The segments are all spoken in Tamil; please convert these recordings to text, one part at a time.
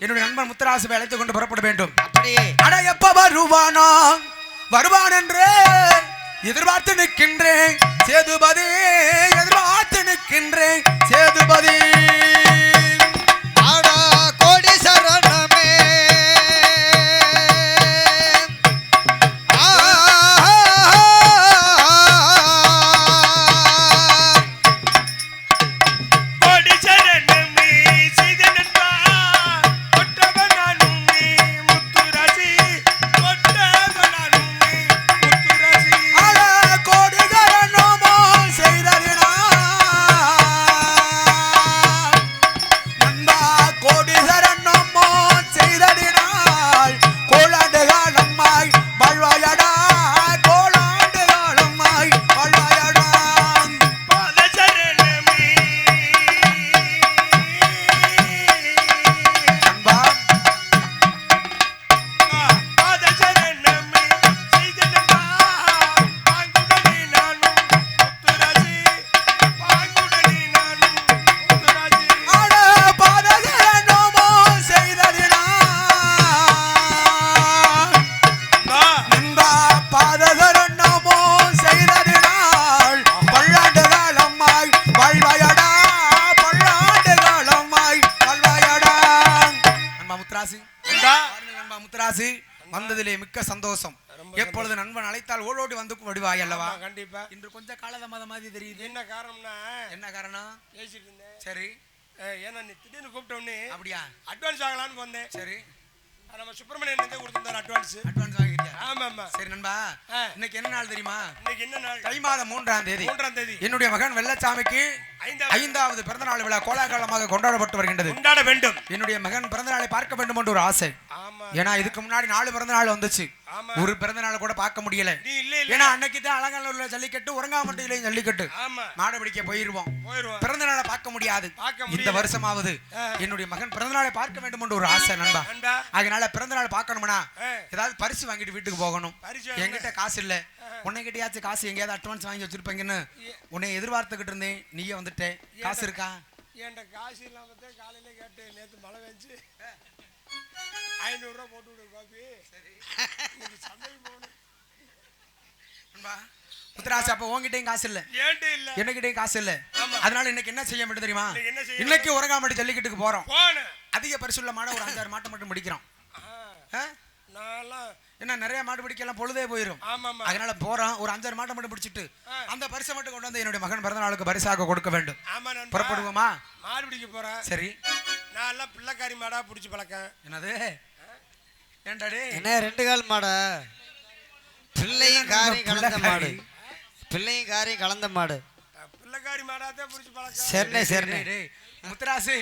என்னுடைய நண்பன் முத்தராசுவை அழைத்துக் கொண்டு புறப்பட வேண்டும். அட எப்ப வருவானோ? வருவான் என்று எதிர்பார்த்து நிற்கின்றேன். சேதுபதி எதிர்பார்த்து நிற்கின்றேன். சேதுபதி. சந்தோஷம். எப்பொழுது நண்பன் அழைத்தால் ஓடோடி வந்து விடுவாய் அல்லவா? கண்டிப்பா. இன்று கொஞ்சம் காலதாமத மாதிரி தெரியுது. என்ன காரணம்னா என்ன காரணம்? பேசிட்டு இருந்தேன். சரி. ஏன்னா நீ திடீர்னு கூப்பிட்டோன்னே அப்படியா? அட்வான்ஸ் வாங்கலாம்னு வந்தேன். சரி. நம்ம சுப்பிரமணியன் இருந்தே கொடுத்துருந்தாரு அட்வான்ஸ் அட்வான்ஸ் வாங்கிட்டியா ஆமா ஆமா சரி நண்பா. இன்னைக்கு என்ன நாள் தெரியுமா? இன்னைக்கு என்ன நாள்? தை மாதம் மூன்றாம் தேதி. மூன்றாம் தேதி. என்னுடைய மகன் வெள்ளச்சாமிக்கு ஐந்தாவது. பிறந்த நாள் விழா கோலாகலமாக கொண்டாடப்பட்டு வருகின்றது. கொண்டாட வேண்டும். என்னுடைய மகன் பிறந்த நாளை பார்க்க வேண்டும் என்று ஒரு ஆசை. ஆமா. ஏன்னா இதுக்கு முன்னாடி நாலு பிறந்த நாள் வந்துச்சு. ஒரு பிறந்த நாள் கூட பார்க்க முடியல. ஏன்னா அன்னைக்கு தான் அலங்காநல்லூர்ல ஜல்லிக்கட்டு உறங்காமட்டியிலையும் ஜல்லிக்கட்டு. மாடு பிடிக்க போயிருவோம். பிறந்த நாளை பார்க்க முடியாது. இந்த. வருஷமாவது. என்னுடைய மகன் பிறந்த நாளை பார்க்க வேண்டும் என்று ஒரு ஆசை நண்பா. அதனால பிறந்த நாள் பார்க்கணும்னா. ஏதாவது பரிசு வாங்கிட்டு வீட்டுக்கு போகணும். என்கிட்ட காசு இல்ல. உன்னை கிட்டயாச்சும் காசு எங்கேயாவது அட்வான்ஸ் வாங்கி வச்சிருப்பீங்கன்னு உன்னை எதிர்பார்த்துக்கிட்டு இருந்தேன். நீயே வந்துட்டே. காசு இருக்கா? என்கிட்ட காசு இல்லாம தான் காலையில கேட்டு நேத்து மழை பெஞ்சு. ஐநூறுரூவா போட்டு விடு காப்பி இன்னைக்கு சந்தைக்கு போகணும். முத்துராசு அப்ப உன்கிட்டயும் காசு இல்ல. இல்ல? என்னகிட்டயும் காசு இல்ல. அதனால இன்னைக்கு என்ன செய்ய முடியும் தெரியுமா? இன்னைக்கு உறங்காமட்டி ஜல்லிக்கட்டுக்கு போறோம். அதிக பரிசுள்ள மாடை ஒரு அஞ்சாறு மாட்டை மட்டும் பிடிக்கிறோம் ஆ? நான்லாம் என்ன நிறைய மாடு பிடிக்கலாம் பொழுதே போயிடும் அதனால போறோம் ஒரு அஞ்சாறு மாட்டை மட்டும் பிடிச்சிட்டு. அந்த பரிசை மட்டும் கொண்டு வந்து என்னுடைய மகன் பிறந்த நாளுக்கு பரிசாக கொடுக்க வேண்டும். புறப்படுவோமா? மாடு பிடிக்க போறேன். சரி. நான் எல்லாம் பிள்ளைக்காரி மாடா பிடிச்சி பழக்கம். என்னது? ஏண்டாடி என்ன ரெண்டு கால் மாடா? பிள்ளையும் காரையும் கலந்த மாடு. பிள்ளையும் காரையும் கலந்த மாடு. பிள்ளைக்காரி மாடா தான் பிடிச்சி பழக்கம். சரிண்ணே சரிண்ணே. முத்துராசு.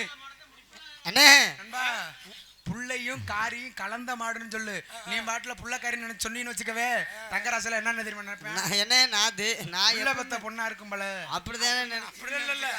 அண்ணே நண்பா. புள்ளையும் காரியும் கலந்த மாடுன்னு சொல்லு. நீ பாட்டுல புள்ளக்காரின்னு நினைச்சு சொன்னீன்னு வச்சுக்கவே தங்கராசுல என்ன தெரியுமா நினைப்பேன்? நான் என்ன நான் தே- நான் புள்ள எப்ப- பத்த பொண்ணா இருக்கும் போல. அப்படிதானே நினை- அப்படி இல்ல இல்ல.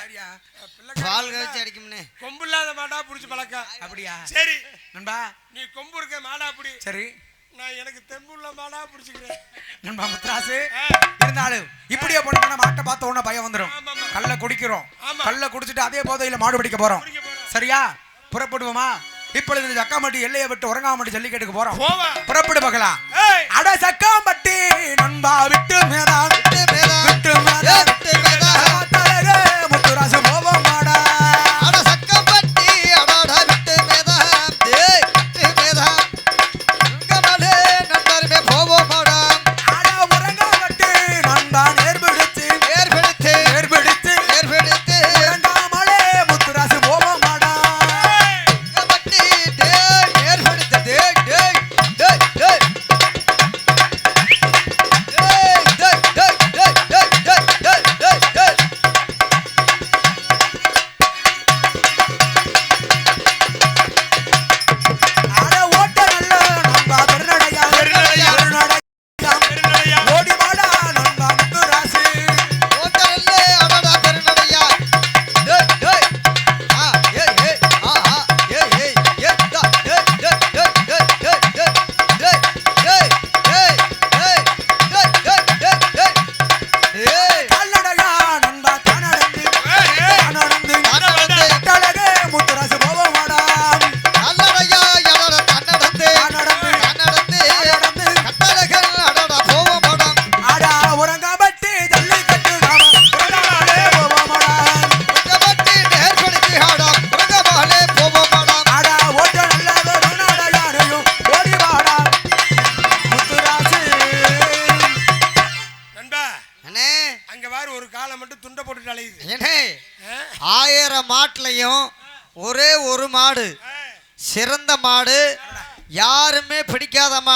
பால் கவிச்சு அடிக்கும்னே. கொம்பு இல்லாத மாடா பிடிச்சி பழக்கம். அப்படியா? சரி. நண்பா. நீ கொம்பு இருக்க மாடா அப்படி சரி. நான் எனக்கு தெம்பு உள்ள மாடா பிடிச்சிக்கிறேன். நண்பா முத்துராசு ஆ. இருந்தாலும் இப்படியே போனோம்னா மாட்டை பார்த்த உடனே பயம் வந்துடும். கல்ல குடிக்கிறோம். கல்ல குடிச்சிட்டு அதே போதையில மாடு பிடிக்க போறோம். சரியா? புறப்படுவோமா? இப்பொழுது இந்த சக்காமட்டி எல்லையை விட்டு உறங்காமட்டி ஜல்லிக்கட்டுக்கு போறோம். போவா புறப்படு பார்க்கலாம் அட சக்காம்பட்டி நண்பா விட்டு மேதா. விட்டு ஏ, மேதான். விட்டு மேதா.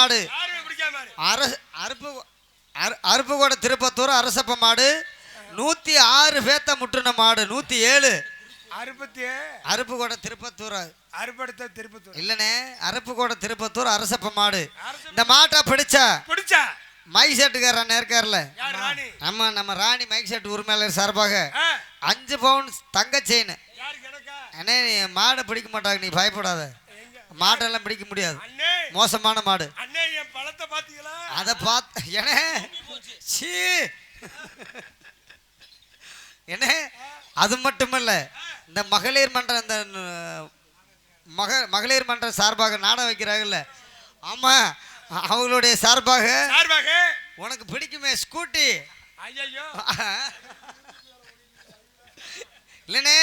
மாடு. யாருமே பிடிக்காம இரு. அரசு அருப்பு அரு- அருப்புக்கோட்டை திருப்பத்தூர் அரசப்ப மாடு. நூற்றி ஆறு பேத்த முட்டுன மாடு நூற்றி ஏழு. அறுபத்தி அருப்புக்கோட்டை திருப்பத்தூர். அறுபடுத்த திருப்பத்தூர். இல்லைண்ணே அருப்புக்கோட்டை திருப்பத்தூர் அரசப்ப மாடு. இந்த மாட்டை பிடிச்சா? பிடிச்சா? மைக் செட்டுக்காரன் இருக்கார்ல ஆமா நம்ம ராணி மைக் செட் உரிமையாளர் சார்பாக அஞ்சு பவுன் தங்க செயின். அண்ணே மாடை பிடிக்க மாட்டாங்க நீ பயப்படாத. எங்க மாட்டெல்லாம் பிடிக்க முடியாது. மோசமான மாடு. அண்ணே என் பழத்தை பாத்தீங்களா? அதை பார்த்து ஏனே? சீ. என்ன அது மட்டுமல்ல இந்த மகளிர் மன்றம் இந்த மக மகளிர் மன்றம் சார்பாக நாடகம் வைக்கிறாங்கல்ல. ஆமாம் அவங்களுடைய சார்பாக சார்பாக? உனக்கு பிடிக்குமே ஸ்கூட்டி. ஐயோ இல்லைண்ணே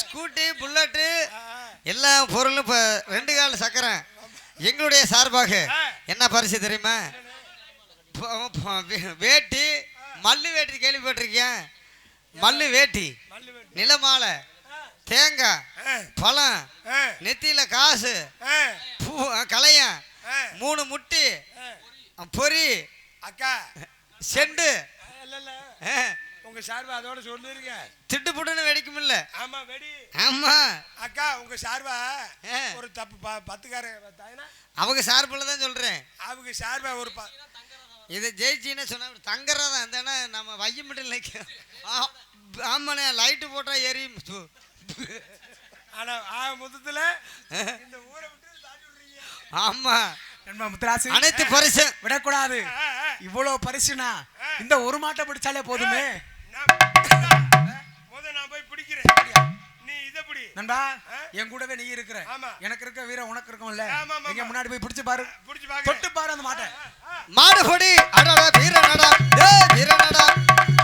ஸ்கூட்டி புல்லட்டு எல்லா பொருளும் இப்போ ரெண்டு கால் சக்கரம் எங்களுடைய சார்பாக என்ன பரிசு தெரியுமா? வேட்டி மல்லு வேட்டி கேள்விப்பட்டிருக்கேன். மல்லு வேட்டி. நிலமாலை தேங்காய் பழம் நெத்தியில காசு பூ கலையம் மூணு முட்டி. பொறி அக்கா. செண்டு. உங்க சார்பா அதோட சொல்லிருங்க. திட்டு புட்டுன்னு வெடிக்குமில்ல. ஆமா வெடி. ஆமா. அக்கா உங்க சார்பா. ஒரு தப்பு ப- பத்துக்கார அவங்க சார்பில் தான் சொல்றேன். அவங்க சார்பா ஒரு இதை ஜெயிச்சின்னு சொன்னா தங்குறதா இருந்தானா நம்ம வையமிட்டு நிற்க ஆமாண்ணே லைட்டு போட்டால் எரியும். சு. ஆனா ஆ மொத்தத்துல இந்த ஊரை விட்டு ஆமா. அனைத்து பரிசு. விடக்கூடாது. இவ்வளவு பரிசுனா இந்த ஒரு மாட்டை பிடிச்சாலே போதுமே. முத நான் போய் பிடிக்கிறேன். நீ இதை பிடி. நண்பா என் கூடவே நீ இருக்கிற. எனக்கு இருக்க வீரம் உனக்கு இருக்கும்ல எங்க. முன்னாடி போய் பிடிச்சு பாரு. பிடிச்சு தொட்டு பாக்க பாரு அந்த மாட்டை. மாடு பொடி அடடா வீரனடா. டே வீரனடா.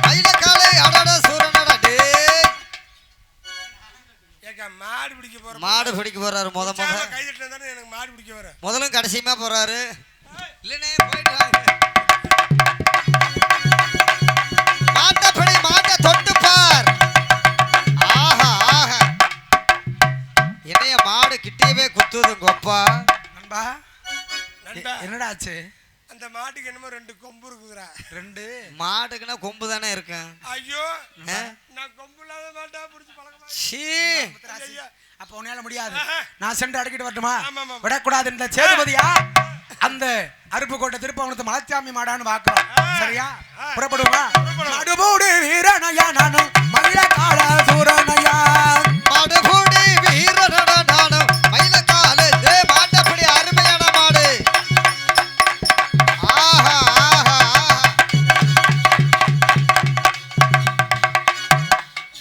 மயிலக்காலை அடடா டே ஏக்கா மாடு பிடிக்க போற மாடு பிடிக்க போறாரு முத முத. கை தட்டினா எனக்கு மாடு பிடிக்க வர முதலும் கடைசியுமா போறாரு? இல்லனே போயிட்டு குத்துது கொப்பா நண்பா நண்பா. என்னடா ஆச்சு அந்த மாட்டுக்கு என்னமோ ரெண்டு கொம்பு இருக்குதுடா. ரெண்டு? மாடுக்குன்னா கொம்பு தானே இருக்கும் ஐயோ? நான் கொம்பு இல்லாத மாட்டா பிடிச்சி பழக்கமா சீ. ஐயா அப்ப உன்னால முடியாது. நான் சென்று அடக்கிட்டு வரட்டுமா. விடக்கூடாது இந்த சேதுபதியா? அந்த அருப்புக்கோட்டை திருப்பவனத்து மலைச்சாமி மாடான்னு பாக்குறோம் சரியா? புறப்படுவா நடுபோடு வீரனையா நானும் மகிழ கால சூரனையா.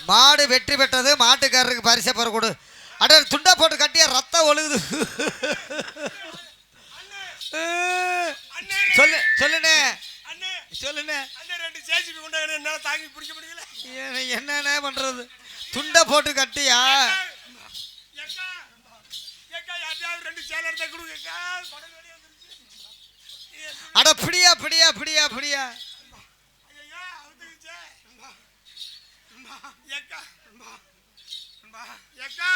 மாடு வெற்றி பெற்றது மாட்டுக்காரருக்கு பரிசை பெற கொடு. அட துண்டா போட்டு கட்டிய ரத்தம் ஒழுகுது. அண்ணே சொல்லு சொல்லுண்ணே. அண்ணே சொல்லுண்ணே. அண்ணே ரெண்டு தாங்கி பிடிக்க முடியல. என்ன- என்னண்ணே பண்றது? துண்டை போட்டு கட்டியா? அட பிடியா பிடியா பிடியா பிடியா ஐயா அவுத்துக்குச்சே ஏக்கா ஏக்கா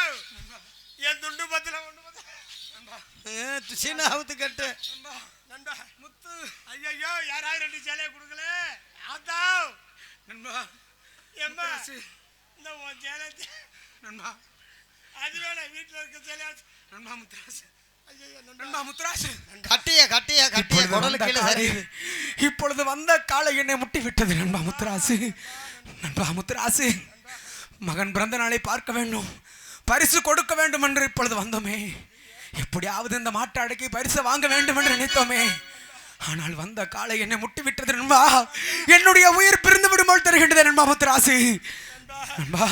என் துண்டு பத்துல ஒண்ணு பத்தல சின்ன அவுத்து கட்டு. நண்பா முத்து. ஐயோ யாராவது ரெண்டு சேலையை கொடுக்கல? ஆத்தா. நண்பா எம்மா இந்த உன் சேலை நண்பா. அது வேணாம் வீட்டுல இருக்க சேலை நண்பா முத்துராசு. இப்பொழுது வந்த காலை என்னை முட்டி விட்டது நண்பா முத்துராசு. நண்பா முத்துராசு மகன் பிறந்த நாளை பார்க்க வேண்டும். பரிசு கொடுக்க வேண்டும் என்று இப்பொழுது வந்தோமே. எப்படியாவது இந்த மாட்டை அடக்கி பரிசு வாங்க வேண்டும் என்று நினைத்தோமே. ஆனால் வந்த காலை என்னை முட்டி விட்டது நண்பா. என்னுடைய உயிர் பிரிந்து விடும்போல் தருகின்றது நண்பா முத்துராசு. நண்பா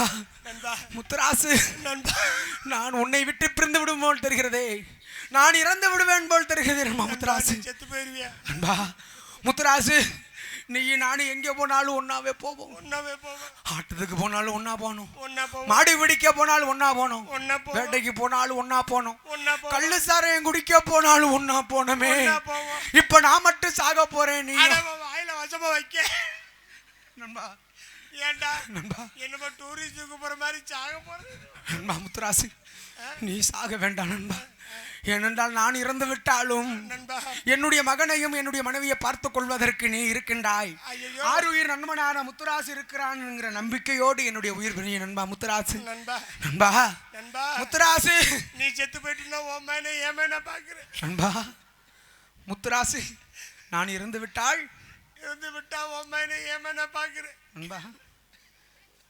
முத்துராசு நண்பா நான் உன்னை விட்டு பிரிந்து விடும் போல் தெரிகிறதே. நான் இறந்து விடுவேன் போல் தெரிகிறது நண்பா முத்துராசு. செத்து போயிருவியா? நண்பா முத்துராசு நீ நானும் எங்கே போனாலும் ஒன்னாவே போவோம். ஒன்னாவே போவோம். ஆட்டத்துக்கு போனாலும் ஒன்னா போவோம். மாடு பிடிக்க போனாலும் ஒன்னா போனோம் வேட்டைக்கு போனாலும் ஒன்னா போனோம் கள்ளு சாரையும் குடிக்க போனாலும் ஒன்னா போனோமே. இப்ப நான் மட்டும் சாக போறேன் நீ வாயில வசமா வைக்க. நண்பா. ஏன்டா நண்பா. என்னமோ டூரிஸ்டுக்கு போற மாதிரி சாக போறது. நண்பா முத்துராசு நீ சாக வேண்டாம் நண்பா. ஏனென்றால் நான் இறந்து விட்டாலும் நண்பா. என்னுடைய மகனையும் என்னுடைய மனைவியை பார்த்துக் கொள்வதற்கு நீ இருக்கின்றாய். ஆறு உயிர் நண்பனான முத்துராசு இருக்கிறான்ங்கிற நம்பிக்கையோடு என்னுடைய உயிர் பிரிய நண்பா முத்துராசு. நண்பா. முத்துராசு. நீ செத்து போயிட்டுனா உன் மேலே என் மேல பாக்குறேன் நண்பா முத்துராசு நான் இறந்து விட்டால்? இருந்து விட்டா உன் மேலே என் பாக்குறேன் நண்பா.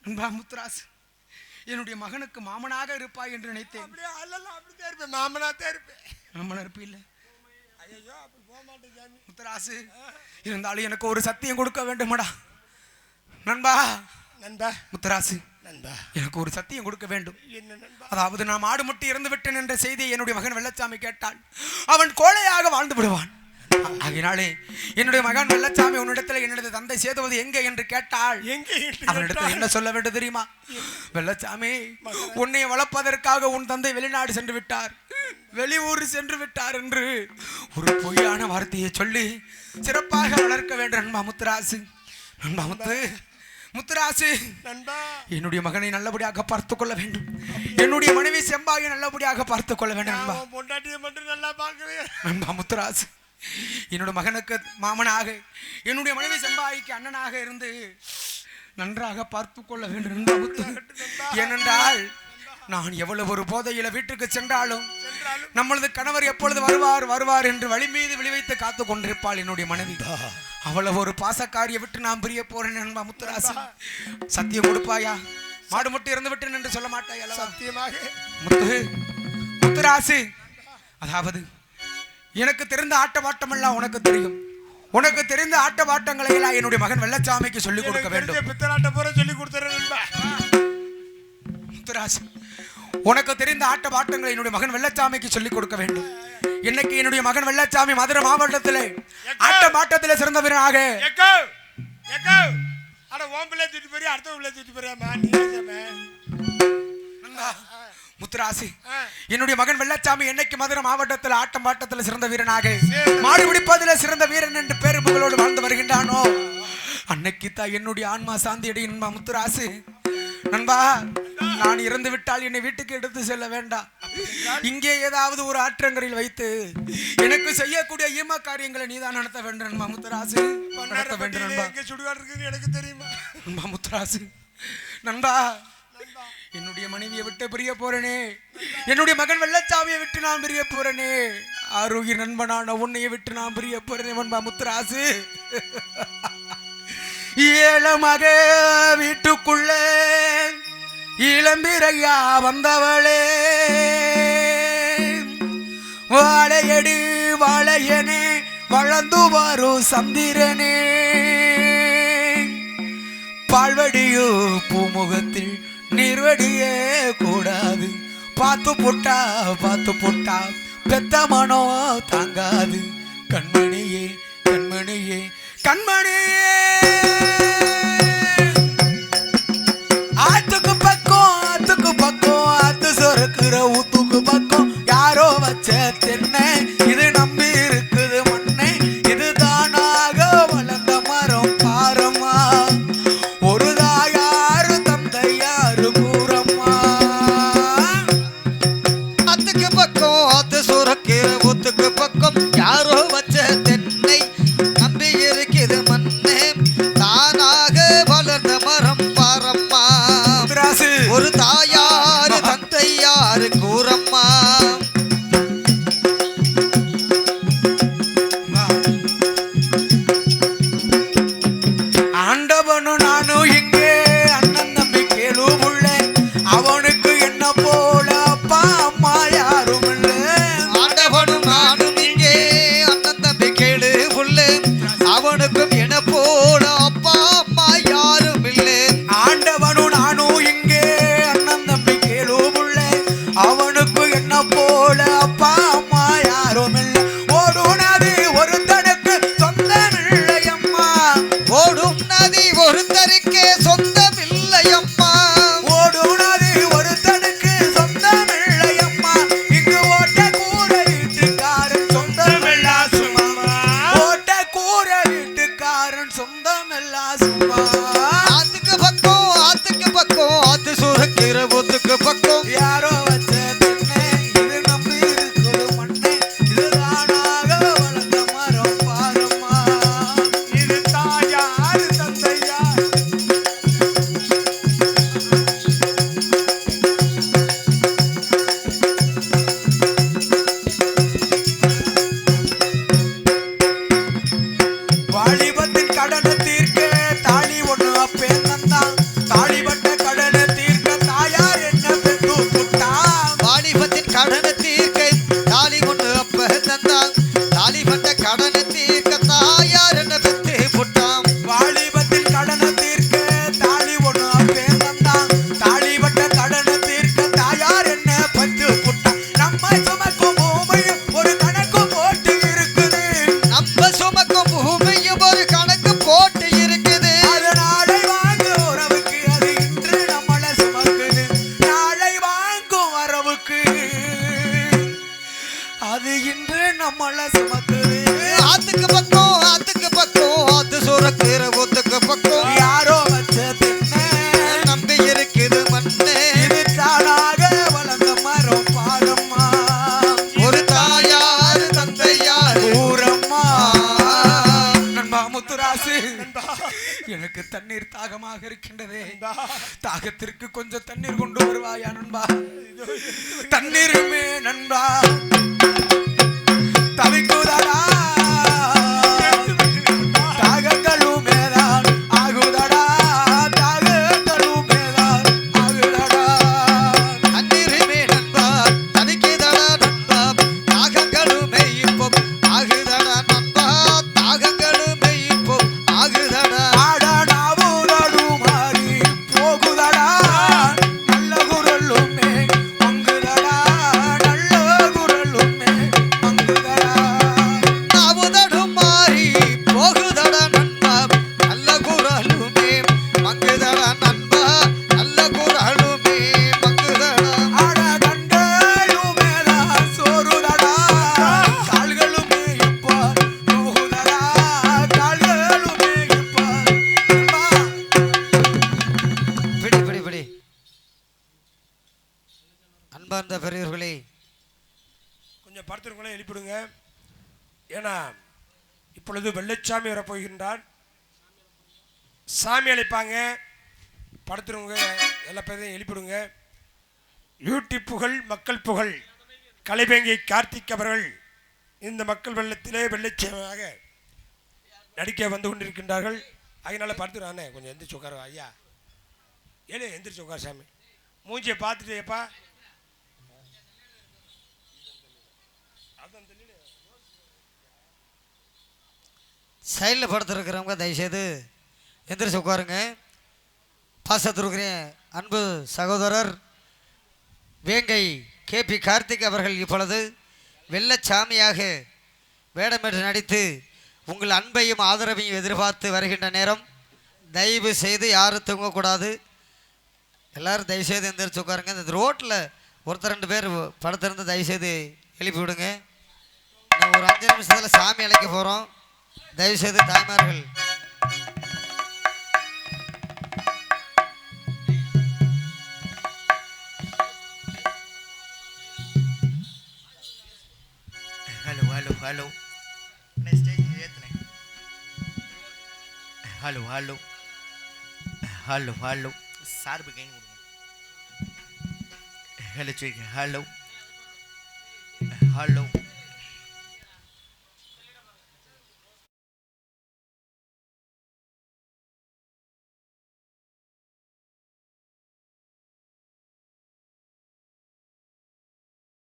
நண்பா முத்துராசு. என்னுடைய மகனுக்கு மாமனாக இருப்பாய் என்று நினைத்தேன். அப்படியே அல்லலாம் அப்படித்தான் இருப்பேன். மாமனா தான் இருப்பேன். மாமன் இருப்பு இல்லை. ஐயோ அப்படி போக மாட்டேன் முத்துராசு இருந்தாலும் எனக்கு ஒரு சத்தியம் கொடுக்க வேண்டுமடா. நண்பா. நண்பா. முத்துராசு நண்பா. எனக்கு ஒரு சத்தியம் கொடுக்க வேண்டும். என்ன நண்பா? அதாவது நான் மாடு முட்டி இறந்து விட்டேன் என்ற செய்தியை என்னுடைய மகன் வெள்ளச்சாமி கேட்டால் அவன் கோழையாக வாழ்ந்து விடுவான். ஆகினாலே என்னுடைய மகன் வெள்ளச்சாமி உன்னிடத்தில் என்னுடைய தந்தை சேதுவது எங்கே என்று கேட்டால் எங்க அவனிடத்தில் என்ன சொல்ல வேண்டும் தெரியுமா? வெள்ளச்சாமி உன்னை வளர்ப்பதற்காக உன் தந்தை வெளிநாடு சென்று விட்டார். வெளியூர் சென்று விட்டார் என்று ஒரு பொய்யான வார்த்தையை சொல்லி சிறப்பாக வளர்க்க வேண்டும் நண்பா முத்துராசு. நண்பா முத்து முத்துராசு. என்னுடைய மகனை நல்லபடியாக பார்த்துக் கொள்ள வேண்டும். என்னுடைய மனைவி செம்பாயை நல்லபடியாக பார்த்துக் கொள்ள வேண்டும் நண்பா பொண்டாட்டியை மட்டும் நல்லா பாக்குறேன் நண்பா முத்துராசு. என்னுடைய மகனுக்கு மாமனாக என்னுடைய மனைவி செம்பாய்க்கு அண்ணனாக இருந்து நன்றாக பார்த்துக் கொள்ள வேண்டும் முத்து ஏனென்றால் நான் எவ்வளவு ஒரு போதையில வீட்டுக்கு சென்றாலும் நம்மளது கணவர் எப்பொழுது வருவார் வருவார் என்று வழி மீது விழிவைத்து காத்து கொண்டிருப்பாள் என்னுடைய மனைவி. அவ்வளவு ஒரு பாசக்காரியை விட்டு நான் பிரிய போறேன் நண்பா முத்துராசு. சத்தியம் கொடுப்பாயா? மாடு முட்டு இறந்து விட்டேன் என்று சொல்ல மாட்டாய் சத்தியமாக. முத்து முத்துராசு. அதாவது எனக்கு தெரிந்த ஆட்ட பாட்டமெல்லாம் உனக்கு தெரியும். உனக்கு தெரிந்த ஆட்ட பாட்டங்களை எல்லாம் என்னுடைய மகன் வெள்ளச்சாமிக்கு சொல்லிக் கொடுக்க வேண்டும். பித்தலாட்ட பூரா சொல்லி முத்துராசு உனக்கு தெரிந்த ஆட்ட பாட்டங்களை என்னுடைய மகன் வெள்ளச்சாமிக்கு சொல்லிக் கொடுக்க வேண்டும். இன்னைக்கு என்னுடைய மகன் வெள்ளச்சாமி மதுரை மாவட்டத்திலே ஆட்ட பாட்டத்திலே சிறந்த வீரனாக. அட ஓம் பிள்ளை தூட்டி போறியா? அடுத்த பிள்ளை தூட்டி? நண்பா, முத்துராசி. என்னுடைய மகன் வெள்ளச்சாமி என்னைக்கு மதுரை மாவட்டத்தில் ஆட்டம் பாட்டத்தில் சிறந்த வீரனாக? மாடு பிடிப்பதில் சிறந்த வீரன் என்று பேரு புகழோடு வாழ்ந்து வருகின்றானோ? அன்னைக்கு தான் என்னுடைய ஆன்மா சாந்தி அடி நண்பா முத்துராசு. நண்பா நான் இறந்து விட்டால் என்னை வீட்டுக்கு எடுத்து செல்ல வேண்டாம். இங்கே ஏதாவது ஒரு ஆற்றங்கரையில் வைத்து எனக்கு செய்யக்கூடிய ஈம காரியங்களை நீதான் நடத்த வேண்டும் முத்துராசு. நடத்த வேண்டும் எனக்கு தெரியுமா? முத்துராசு. நண்பா என்னுடைய மனைவியை விட்டு பிரிய போறேனே. என்னுடைய மகன் வெள்ளச்சாமியை விட்டு நான் பிரிய போறேனே. ஆரோக்கிய நண்பனான உன்னையை விட்டு நான் பிரிய போறேனே முத்துராசு முத்துராசு. ஏழமக வீட்டுக்குள்ளே இளம்பிரையா வந்தவளே. வாழையடி வாழையனே வளர்ந்து வரும் சந்திரனே. பால்வடியோ பூமுகத்தில் நீர்வடியே கூடாது. பார்த்து புட்டா பார்த்து புட்டா பெத்த மனோ தாங்காது. கண்மணியே கண்மணியே கண்மணியே. ஆத்துக்கு பக்கம் ஆத்துக்கு பக்கம் ஆத்து சொருக்குற பத்து சுரக்கிற காளிபட் தாகத்திற்கு கொஞ்சம் தண்ணீர் கொண்டு வருவாயா நண்பா? தண்ணீருமே நண்பா. அன்பார்ந்த பெரியவர்களே கொஞ்சம் படுத்துருக்கோங்களே எழுப்பிடுங்க. ஏன்னா இப்பொழுது வெள்ளச்சாமி வரப்போகின்றார். சாமி அழைப்பாங்க. படுத்துருவங்க எல்லா பேரையும் எழுப்பிடுங்க. யூடியூப் புகழ் மக்கள் புகழ் கலைபேங்கி கார்த்திக் அவர்கள் இந்த மக்கள் வெள்ளத்திலே வெள்ளச்சாமியாக நடிக்க வந்து கொண்டிருக்கின்றார்கள். அதனால் படுத்துறானே கொஞ்சம் எந்திரிச்சு உட்காரு ஐயா. ஏழு எந்திரிச்சு உட்கார் சாமி. மூஞ்சியை பார்த்துட்டேப்பா. சைடில் படுத்துருக்கிறவங்க தயவுசெய்து எந்திரிச்சு உட்காருங்க. பாசத்திருக்கிறேன் அன்பு சகோதரர் வேங்கை கேபி கார்த்திக் அவர்கள் இப்பொழுது வெள்ளச்சாமியாக வேடமிட்டு நடித்து உங்கள் அன்பையும் ஆதரவையும் எதிர்பார்த்து வருகின்ற நேரம். தயவு செய்து யாரும் தூங்கக்கூடாது. எல்லோரும் தயவுசெய்து எந்திரிச்சு உட்காருங்க. இந்த ரோட்டில் ஒருத்தர் ரெண்டு பேர் படுத்திருந்து தயவுசெய்து எழுப்பி விடுங்க ஒரு அஞ்சு நிமிஷத்தில் சாமி அழைக்க போகிறோம் தயவுசெய்து தாய்மார்கள். Hello hello hello hello hello hello hello சார்பு கைன் கொடுங்க. Hello hello hello